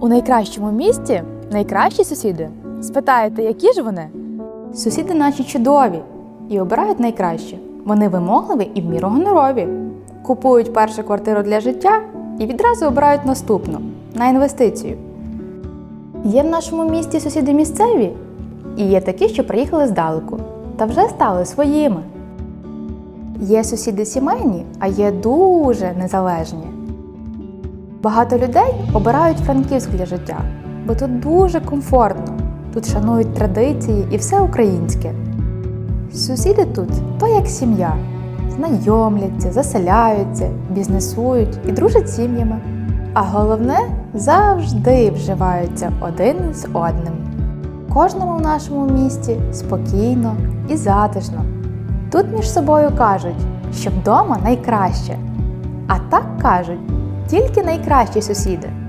У найкращому місті найкращі сусіди. Спитаєте, які ж вони? Сусіди наші чудові і обирають найкраще. Вони вимогливі і в міру гонорові. Купують першу квартиру для життя і відразу обирають наступну на інвестицію. Є в нашому місті сусіди місцеві, і є такі, що приїхали здалеку та вже стали своїми. Є сусіди сімейні, а є дуже незалежні. Багато людей обирають Франківськ для життя, бо тут дуже комфортно, тут шанують традиції і все українське. Сусіди тут то як сім'я, знайомляться, заселяються, бізнесують і дружать сім'ями. А головне завжди вживаються один з одним. Кожному в нашому місті спокійно і затишно. Тут між собою кажуть, що вдома найкраще. А так кажуть тільки найкращі сусіди.